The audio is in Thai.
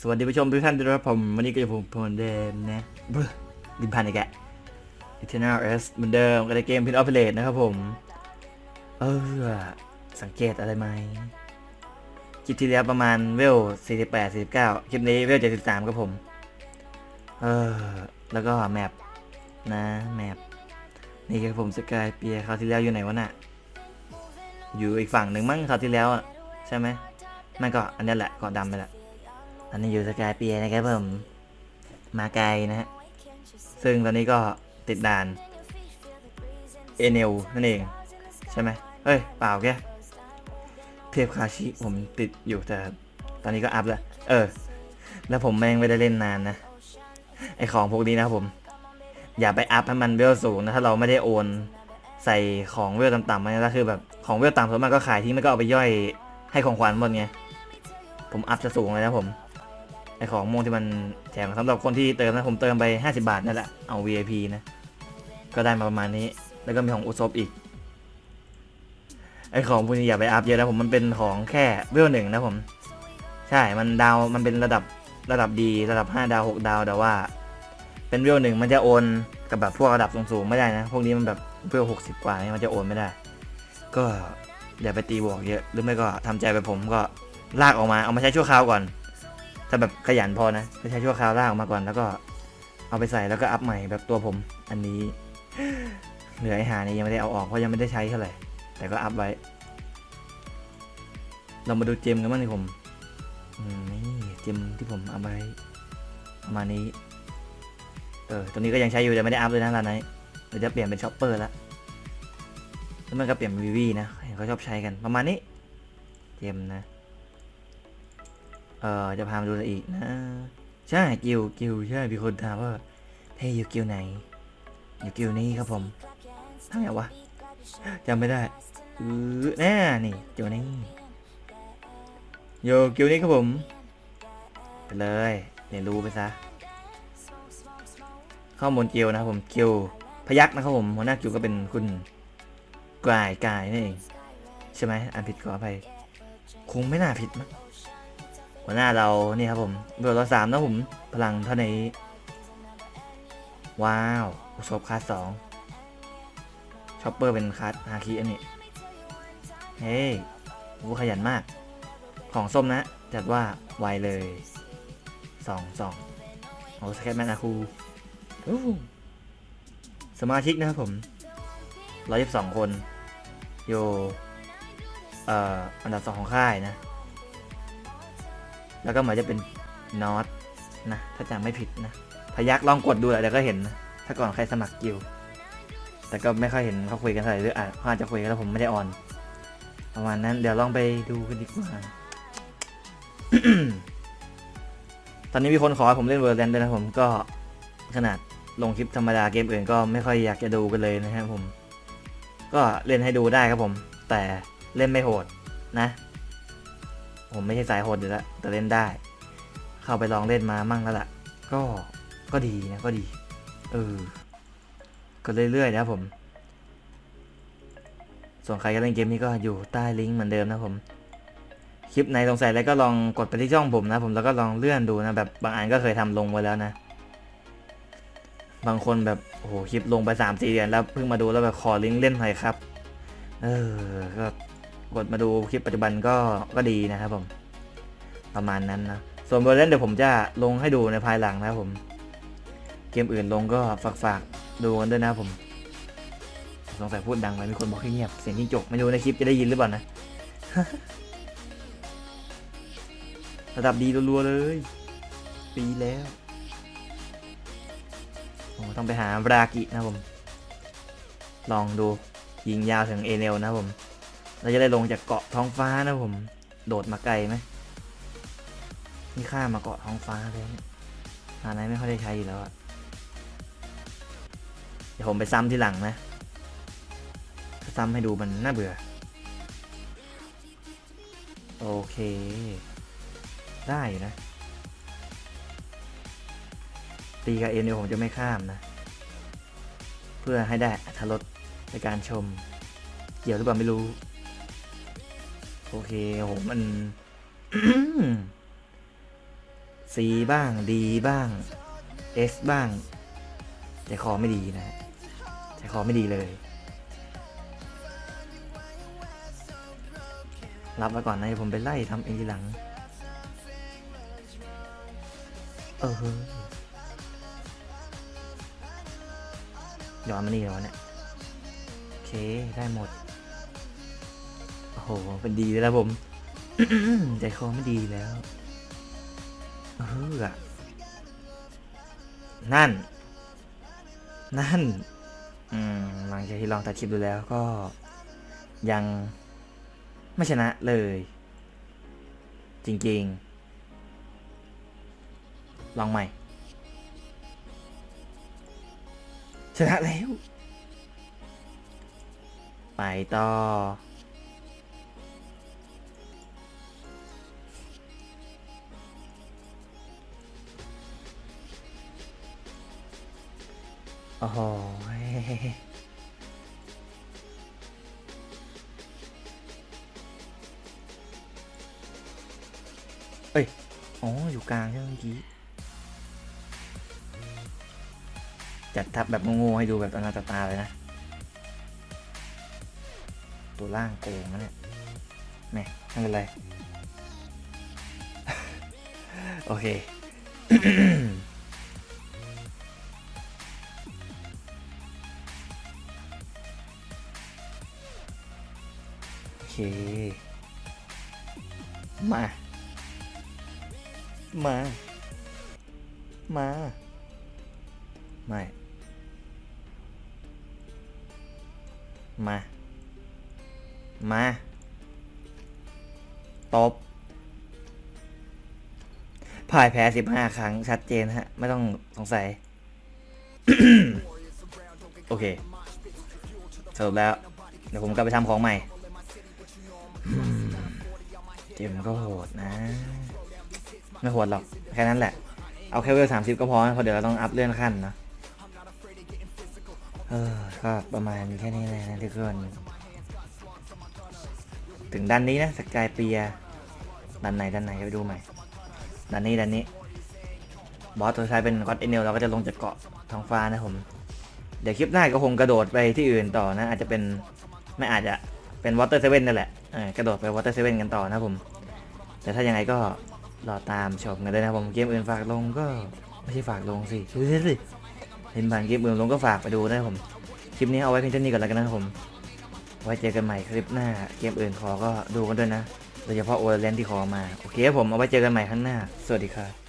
สวัสดีผู้ชมทุกท่านด้วยครับผม วันนี้ก็จะผมพลเดมนะเบ้อดิมพันอีกแก Eternal S เหมือนเดิมกับในเกมพินออฟเพลตนะครับผม เออ สังเกตอะไรไหมคลิปที่แล้วประมาณเวล 48 49 คลิปนี้เวล 73 ครับผม เออ แล้วก็แมปนะแมปนี่ครับผมสกายเปียคราวที่แล้วอยู่ไหนวะน่ะ อยู่อีกฝั่งหนึ่งมั้งคราวที่แล้วอะ ใช่ไหมมันก็อันนี้แหละเกาะดำไปแหละ ตอนนี้อยู่สกายเปียนะครับผม มาไกลนะฮะ ซึ่งตอนนี้ก็ติดด่านเอเนลนั่นเอง ใช่ไหมเฮ้ย เปล่าแกเทียบคาชิผมติดอยู่แต่ตอนนี้ก็อัพแล้ว เออ แล้วผมแม่งไม่ได้เล่นนานนะ ไอของพวกนี้นะครับผม อย่าไปอัพให้มันเวลสูงนะ ถ้าเราไม่ได้โอนใส่ของเวลต่ำๆมาแล้วคือแบบของเวลต่ำส่วนมากก็ขายทิ้งไม่ก็เอาไปย่อยให้ของขวัญหมดไง ผมอัพจะสูงเลยนะผม ไอของม่วงที่มันแถมสำหรับคนที่เติมนะผมเติมไป 50 บาทนั่นแหละเอา VIP นะ ก็ได้มาประมาณนี้ แล้วก็มีของอุซบอีก ไอของพวกนี้อย่าไปอัพเยอะนะผมมันเป็นของแค่เวลหนึ่งนะผม ใช่มันดาวมันเป็นระดับระดับดีระดับ 5 ดาว 6 ดาวแต่ว่า เป็นเวลหนึ่งมันจะโอนกับแบบพวกระดับสูงๆไม่ได้นะ พวกนี้มันแบบเวล60กว่านี่มันจะโอนไม่ได้ ก็อย่าไปตีบวกเยอะหรือไม่ก็ทำใจไปผมก็ลากออกมาเอามาใช้ชั่วคราวก่อน ถ้าแบบขยันพอนะก็ใช้ชั่วคราวล่าออกมาก่อน แล้วก็เอาไปใส่แล้วก็อัพใหม่แบบตัวผม อันนี้ เหลือไอหานี่ยังไม่ได้เอาออกเพราะยังไม่ได้ใช้เท่าไหร่แต่ก็อัพไว้ เรามาดูเจมกันบ้างดิผมนี่เจมที่ผมเอาไว้ประมาณนี้ เออตัวนี้ก็ยังใช้อยู่แต่ไม่ได้อัพเลยนะร้านนี้เดี๋ยวจะเปลี่ยนเป็นช็อปเปอร์ละแล้วมันก็เปลี่ยนเป็นวีวีนะเห็นเขาชอบใช้กันประมาณนี้ เจมนะ เอ่อจะพามาดูอะไรอีกนะ ใช่กิวกิวใช่มีคนถามว่าเฮ้ยอยู่กิวไหน อยู่กิวนี้ครับผมทำไงวะจำไม่ได้เออแน่นี่กิวนี้อยู่กิวนี้ครับผมไปเลยเรียนรู้ไปซะข้อมูลกิวนะครับผมกิวพยักนะครับผมหัวหน้ากิวก็เป็นคุณกายกายนี่เองใช่ไหมอ่านผิดขออภัยคงไม่น่าผิดมั้ง หัวหน้าเรานี่ครับผมเบอร์ละสามนะผม พลังเท่านี้ ว้าวอุศบคาสสองช็อปเปอร์เป็นคลาสฮาคิอันนี้ เฮ้ยวูขยันมาก ของส้มนะ จัดว่าไวเลยสองสองโอ้สแคตแมนอาคูสมาชิกนะครับผมร้อยยี่สิบสองคนโยเอ่อ อันดับสองของค่ายนะ แล้วก็เหมือนจะเป็นนอตนะถ้าจำไม่ผิดนะพยักลองกดดูแหละเดี๋ยวก็เห็นนะถ้าก่อนใครสมัครกิลแต่ก็ไม่ค่อยเห็นเขาคุยกันเท่าไหร่หรืออาอาจจะคุยกันแล้วผมไม่ได้ออน ประมาณนั้นเดี๋ยวลองไปดูกันดีกว่าตอนนี้มีคนขอให้ผมเล่นเวอร์แลนด์ด้วยนะผมก็ขนาดลงคลิปธรรมดาเกมอื่นก็ไม่ค่อยอยากจะดูกันเลยนะครับผม ก็เล่นให้ดูได้ครับผม แต่เล่นไม่โหดนะ ผมไม่ใช่สายโหดอยู่แล้วแต่เล่นได้ เข้าไปลองเล่นมามั่งแล้วล่ะ ก็ก็ดีนะก็ดี เออ ก็เรื่อยๆนะผม ส่วนใครก็เล่นเกมนี้ก็อยู่ใต้ลิงก์เหมือนเดิมนะผม คลิปไหนสงสัยอะไรก็ลองกดไปที่ช่องผมนะผมแล้วก็ลองเลื่อนดูนะแบบบางอันก็เคยทำลงไว้แล้วนะ บางคนแบบโอ้โหคลิปลงไปสามสี่เดือนแล้วเพิ่งมาดูแล้วแบบขอลิงก์เล่นหน่อยครับ เออก็ กดมาดูคลิปปัจจุบันก็ก็ดีนะครับผม ประมาณนั้นนะ ส่วนเวอร์เล่นเดี๋ยวผมจะลงให้ดูในภายหลังนะครับผม เกมอื่นลงก็ฝากฝากๆดูกันด้วยนะผม สงสัยพูดดังไปมีคนบอกให้เงียบ เสียงจิ้งจกไม่รู้ในคลิปจะได้ยินหรือเปล่านะ ระดับดีรัวๆเลยปีแล้วโอ้ต้องไปหาบรากินะผม ลองดูยิงยาวถึงเอเนลนะผม เราจะได้ลงจากเกาะท้องฟ้านะผม โดดมาไกลไหมนี่ข้ามาเกาะท้องฟ้าเลยหาไหนไม่ค่อยได้ใช้อยู่แล้วอะเดี๋ยวผมไปซ้ำที่หลังนะ ซ้ำให้ดูมันน่าเบื่อ โอเค ได้นะ ตีกับเอ็นเดี๋ยวผมจะไม่ข้ามนะ เพื่อให้ได้อรรถรสในการชม เกี่ยวหรือเปล่าไม่รู้ อเคโหมัน C บ้าง D บ้าง S บ้างใจคอไม่ดีนะฮะใจคอไม่ดีเลย รับไว้ก่อนนะผมไปไล่ทำเองทีหลัง เออย้อนมานี่แล้วเนี่ย โอเค ได้หมด โหเป็นดีแล้วผม ใจคอไม่ดีแล้วเอออะนั่น นั่น อืมหลังจากที่ลองตัดคลิปดูแล้วก็ยังไม่ชนะเลย จริงๆ ลองใหม่ ชนะแล้ว ไปต่อ โอ้โหเอ้ย อ๋อ อยู่กลางใช่เมื่อกี้ จัดทับแบบโง่ๆให้ดูแบบตาหน้าตาเลยนะ ตัวล่างโกงนะเนี่ยแม่ไม่เป็นไร โอเค มา มา มา ไม่ มา มา ตบ พ่ายแพ้สิบห้าครั้ง ชัดเจนฮะ ไม่ต้องสงสัย โอเคสรุปแล้ว เดี๋ยวผมกลับไปทำของใหม่ เกมก็โหดนะ ไม่โหดหรอก แค่นั้นแหละ เอาแค่เวลสามสิบก็พอเพราะเดี๋ยวเราต้องอัพเลื่อนขั้นนะเออก็ประมาณแค่นี้เลยนะทุกคนถึงด้านนี้นะสกายเปียด้านไหนด้านไหนไปดูใหม่ด้านนี้ด้านนี้ บอสตัวท้ายเป็นก็อตเอเนลเราก็จะลงจากเกาะท้องฟ้านะผม เดี๋ยวคลิปหน้าก็คงกระโดดไปที่อื่นต่อนะ อาจจะเป็นไม่อาจจะเป็นวอเตอร์เซเว่นนั่นแหละ กระโดดไปวอเตอร์เซเว่นกันต่อนะผม แต่ถ้ายังไงก็รอตามชมกันด้วยนะผมเกมอื่นฝากลงก็ไม่ใช่ฝากลงสิดูสิเห็นผ่านเกมอื่นลงก็ฝากไปดูนะผม คลิปนี้เอาไว้เพียงเท่านี้ก่อนแล้วกันนะผม ไว้เจอกันใหม่คลิปหน้า เกมอื่นขอก็ดูกันด้วยนะ โดยเฉพาะโอเลนที่ขอมา โอเคผม เอาไว้เจอกันใหม่ครั้งหน้า สวัสดีครับ